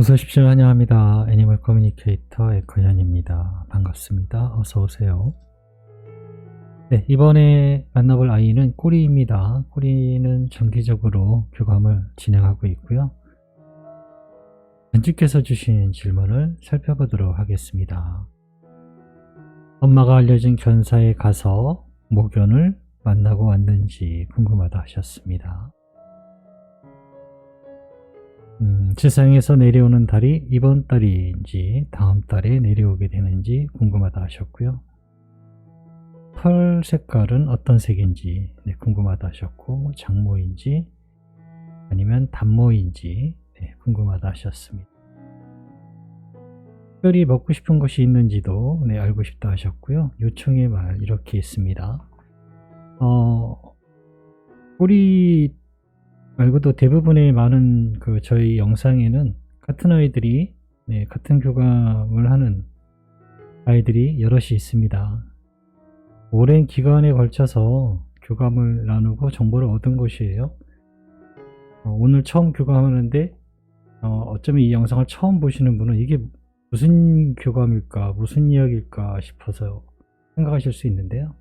어서 오십시오. 환영합니다. 애니멀 커뮤니케이터 에커현입니다. 반갑습니다. 어서 오세요. 네, 이번에 만나볼 아이는 꼬리입니다. 꼬리는 정기적으로 교감을 진행하고 있고요. 연주께서 주신 질문을 살펴보도록 하겠습니다. 엄마가 알려준 견사에 가서 모견을 만나고 왔는지 궁금하다 하셨습니다. 음, 지상에서 내려오는 달이 이번 달인지 다음 달에 내려오게 되는지 궁금하다 하셨고요. 털 색깔은 어떤 색인지 네, 궁금하다 하셨고 장모인지 아니면 단모인지 네, 궁금하다 하셨습니다. 특별히 먹고 싶은 것이 있는지도 네, 알고 싶다 하셨고요. 요청의 말 이렇게 있습니다. 어, 우리 말고도 대부분의 많은 그 저희 영상에는 같은 아이들이 네, 같은 교감을 하는 아이들이 여럿이 있습니다. 오랜 기간에 걸쳐서 교감을 나누고 정보를 얻은 것이에요. 어, 오늘 처음 교감하는데 어, 어쩌면 이 영상을 처음 보시는 분은 이게 무슨 교감일까, 무슨 이야기일까 싶어서 생각하실 수 있는데요.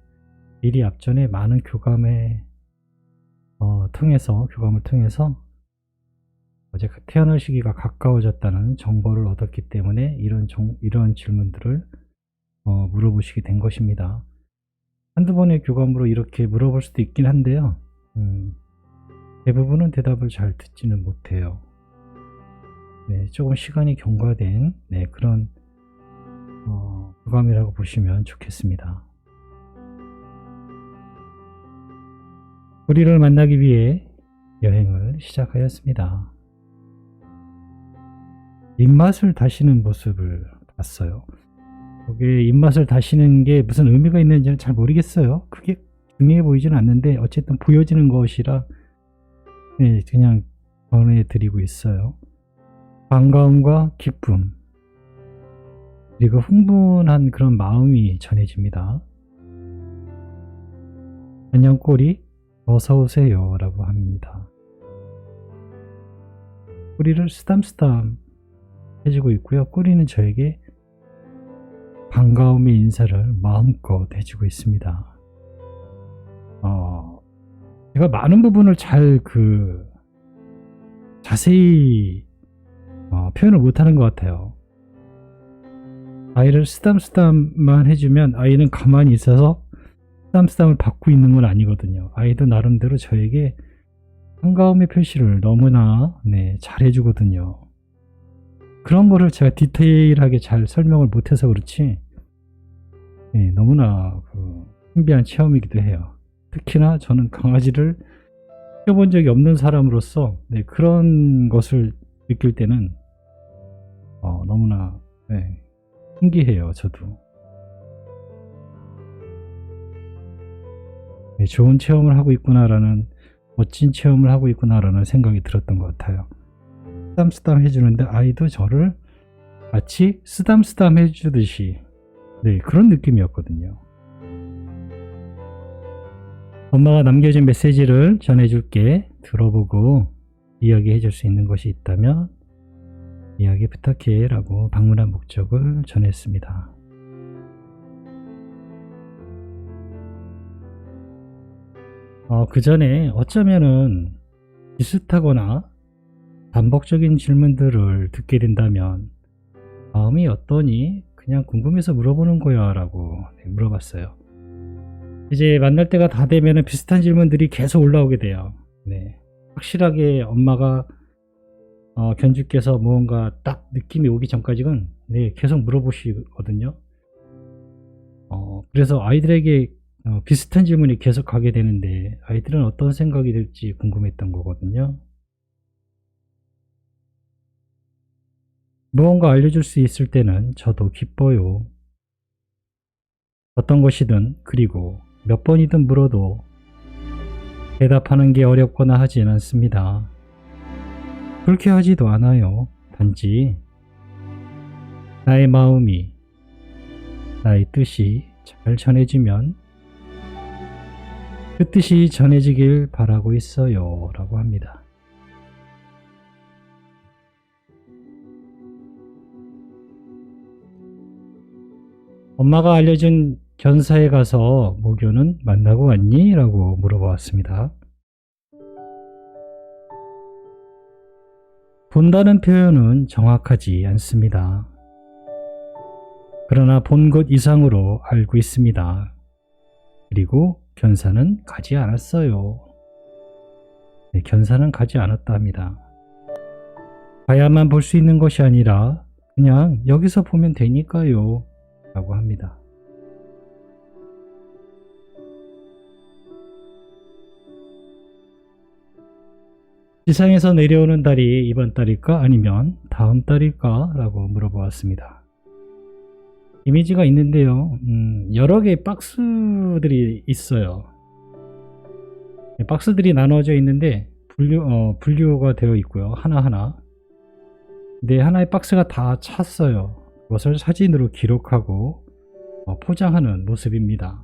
미리 앞전에 많은 교감에 어, 통해서 교감을 통해서 어제 그 태어날 시기가 가까워졌다는 정보를 얻었기 때문에 이런 정, 이런 질문들을 어, 물어보시게 된 것입니다. 한두 번의 교감으로 이렇게 물어볼 수도 있긴 한데요. 음, 대부분은 대답을 잘 듣지는 못해요. 네, 조금 시간이 경과된 네, 그런 어, 교감이라고 보시면 좋겠습니다. 우리를 만나기 위해 여행을 시작하였습니다. 입맛을 다시는 모습을 봤어요. 그게 입맛을 다시는 게 무슨 의미가 있는지는 잘 모르겠어요. 그게 중요해 보이지는 않는데 어쨌든 보여지는 것이라 네, 그냥 전해드리고 있어요. 반가움과 기쁨 그리고 흥분한 그런 마음이 전해집니다. 안녕 꼬리 어서오세요 라고 합니다. 꼬리를 쓰담쓰담 해주고 있고요. 꼬리는 저에게 반가움의 인사를 마음껏 해주고 있습니다. 어, 제가 많은 부분을 잘 그, 자세히 어, 표현을 못하는 것 같아요. 아이를 쓰담쓰담만 해주면 아이는 가만히 있어서 쓰담쓰담을 받고 있는 건 아니거든요. 아이도 나름대로 저에게 반가움의 표시를 너무나 네, 잘 해주거든요. 그런 거를 제가 디테일하게 잘 설명을 못해서 그렇지 네, 너무나 그 신비한 체험이기도 해요. 특히나 저는 강아지를 키워본 적이 없는 사람으로서 네, 그런 것을 느낄 때는 어, 너무나 네, 신기해요. 저도. 좋은 체험을 하고 있구나라는 멋진 체험을 하고 있구나라는 생각이 들었던 것 같아요. 쓰담쓰담 해주는데 아이도 저를 마치 쓰담쓰담 해주듯이 네 그런 느낌이었거든요. 엄마가 남겨준 메시지를 전해줄게 들어보고 이야기해 줄 수 있는 것이 있다면 이야기 부탁해 라고 방문한 목적을 전했습니다. 어, 그 전에 어쩌면은 비슷하거나 반복적인 질문들을 듣게 된다면 마음이 어떠니? 그냥 궁금해서 물어보는 거야 라고 물어봤어요. 이제 만날 때가 다 되면 비슷한 질문들이 계속 올라오게 돼요. 네. 확실하게 엄마가 어, 견주께서 무언가 딱 느낌이 오기 전까지는 네, 계속 물어보시거든요. 어, 그래서 아이들에게 어, 비슷한 질문이 계속 가게 되는데 아이들은 어떤 생각이 들지 궁금했던 거거든요. 무언가 알려줄 수 있을 때는 저도 기뻐요. 어떤 것이든 그리고 몇 번이든 물어도 대답하는 게 어렵거나 하진 않습니다. 그렇게 하지도 않아요. 단지 나의 마음이 나의 뜻이 잘 전해지면 그 뜻이 전해지길 바라고 있어요 라고 합니다. 엄마가 알려준 견사에 가서 모교는 만나고 왔니? 라고 물어보았습니다. 본다는 표현은 정확하지 않습니다. 그러나 본 것 이상으로 알고 있습니다. 그리고 견사는 가지 않았어요. 네, 견사는 가지 않았다 합니다. 봐야만 볼 수 있는 것이 아니라 그냥 여기서 보면 되니까요. 라고 합니다. 지상에서 내려오는 달이 이번 달일까 아니면 다음 달일까? 라고 물어보았습니다. 이미지가 있는데요. 음, 여러 개의 박스 들이 있어요. 네, 박스들이 나눠져 있는데 분류, 어, 분류가 되어 있고요. 하나하나. 네, 하나의 박스가 다 찼어요. 그것을 사진으로 기록하고 어, 포장하는 모습입니다.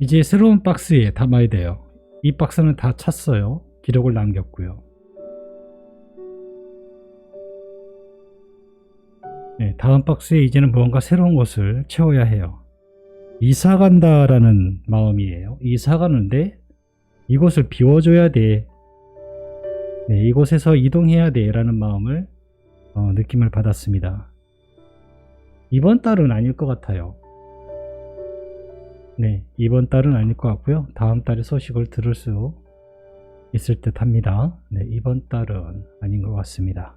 이제 새로운 박스에 담아야 돼요. 이 박스는 다 찼어요. 기록을 남겼고요. 네, 다음 박스에 이제는 무언가 새로운 것을 채워야 해요. 이사 간다라는 마음이에요. 이사 가는데 이곳을 비워줘야 돼. 네, 이곳에서 이동해야 돼. 라는 마음을 어, 느낌을 받았습니다. 이번 달은 아닐 것 같아요. 네, 이번 달은 아닐 것 같고요. 다음 달에 소식을 들을 수 있을 듯 합니다. 네, 이번 달은 아닌 것 같습니다.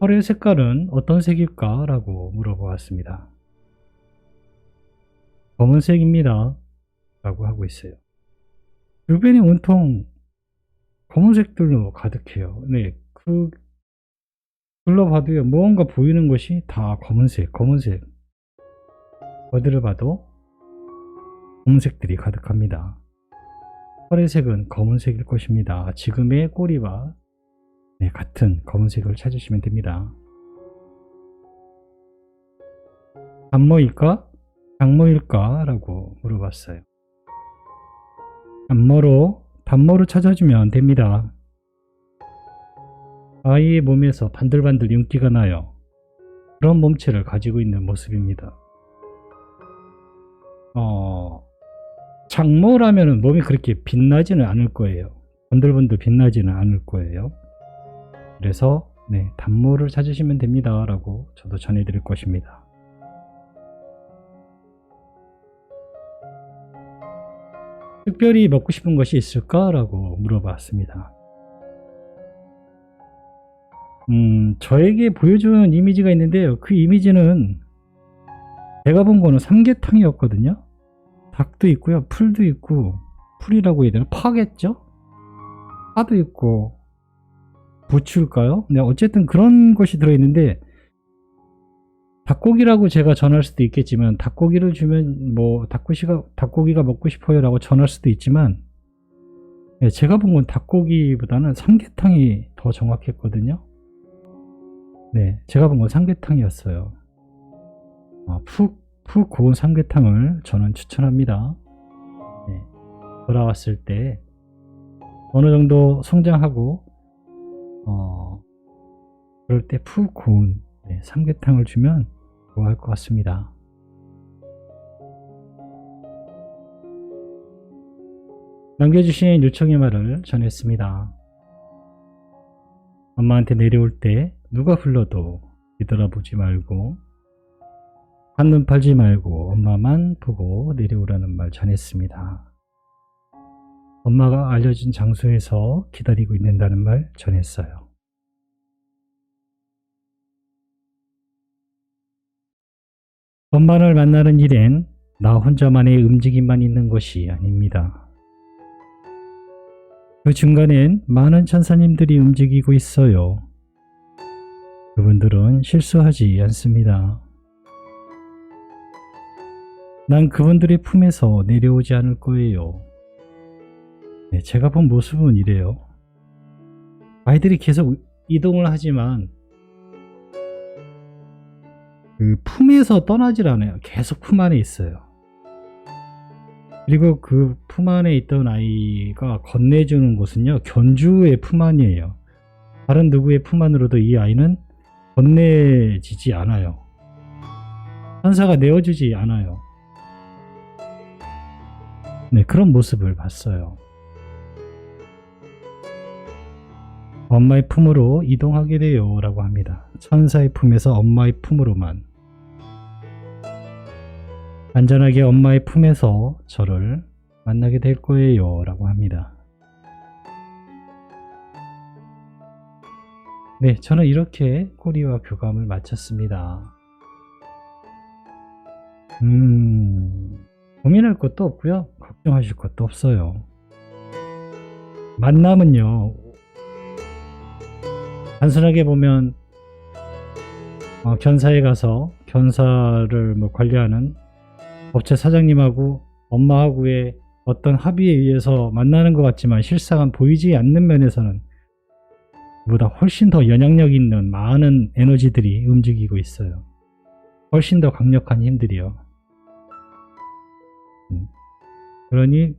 펄의 색깔은 어떤 색일까? 라고 물어보았습니다. 검은색입니다. 라고 하고 있어요. 주변이 온통 검은색들로 가득해요. 네, 그, 둘러봐도요, 무언가 보이는 것이 다 검은색, 검은색. 어디를 봐도 검은색들이 가득합니다. 펄의 색은 검은색일 것입니다. 지금의 꼬리와 네, 같은 검은색을 찾으시면 됩니다. 단모일까? 장모일까? 라고 물어봤어요. 단모로, 단모를 찾아주면 됩니다. 아이의 몸에서 반들반들 윤기가 나요. 그런 몸체를 가지고 있는 모습입니다. 어, 장모라면 몸이 그렇게 빛나지는 않을 거예요. 번들번들 빛나지는 않을 거예요. 그래서 네, 단모를 찾으시면 됩니다. 라고 저도 전해드릴 것입니다. 특별히 먹고 싶은 것이 있을까? 라고 물어봤습니다. 음, 저에게 보여주는 이미지가 있는데요. 그 이미지는 제가 본 거는 삼계탕이었거든요. 닭도 있고요. 풀도 있고, 풀이라고 해야 되나? 파겠죠? 파도 있고, 부추일까요? 네, 어쨌든 그런 것이 들어있는데, 닭고기라고 제가 전할 수도 있겠지만, 닭고기를 주면, 뭐, 닭고기가, 닭고기가 먹고 싶어요 라고 전할 수도 있지만, 네, 제가 본 건 닭고기보다는 삼계탕이 더 정확했거든요. 네, 제가 본 건 삼계탕이었어요. 어, 푹, 푹 고운 삼계탕을 저는 추천합니다. 네, 돌아왔을 때 어느 정도 성장하고 어, 그럴 때 푹 고운 네, 삼계탕을 주면 좋아할 것 같습니다. 남겨주신 요청의 말을 전했습니다. 엄마한테 내려올 때 누가 불러도 뒤돌아보지 말고 한눈 팔지 말고 엄마만 보고 내려오라는 말 전했습니다. 엄마가 알려준 장소에서 기다리고 있는다는 말 전했어요. 엄마를 만나는 일엔 나 혼자만의 움직임만 있는 것이 아닙니다. 그 중간엔 많은 천사님들이 움직이고 있어요. 그분들은 실수하지 않습니다. 난 그분들의 품에서 내려오지 않을 거예요. 네, 제가 본 모습은 이래요. 아이들이 계속 이동을 하지만 그 품에서 떠나질 않아요. 계속 품 안에 있어요. 그리고 그 품 안에 있던 아이가 건네주는 곳은요, 견주의 품 안이에요. 다른 누구의 품 안으로도 이 아이는 건네지지 않아요. 천사가 내어주지 않아요. 네, 그런 모습을 봤어요. 엄마의 품으로 이동하게 돼요. 라고 합니다. 천사의 품에서 엄마의 품으로만. 안전하게 엄마의 품에서 저를 만나게 될 거예요. 라고 합니다. 네, 저는 이렇게 꼬리와 교감을 마쳤습니다. 음, 고민할 것도 없고요. 걱정하실 것도 없어요. 만남은요, 단순하게 보면, 어, 견사에 가서 견사를 뭐 관리하는 업체 사장님하고 엄마하고의 어떤 합의에 의해서 만나는 것 같지만 실상은 보이지 않는 면에서는 보다 훨씬 더 영향력 있는 많은 에너지들이 움직이고 있어요. 훨씬 더 강력한 힘들이요. 음. 그러니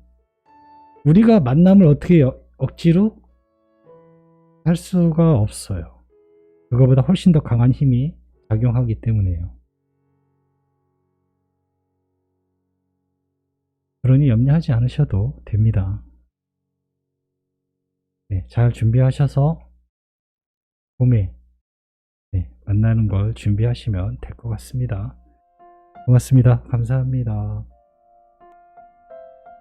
우리가 만남을 어떻게 어- 억지로 할 수가 없어요. 그거보다 훨씬 더 강한 힘이 작용하기 때문에요. 그러니 염려하지 않으셔도 됩니다. 네, 잘 준비하셔서 봄에 네, 만나는 걸 준비하시면 될 것 같습니다. 고맙습니다. 감사합니다.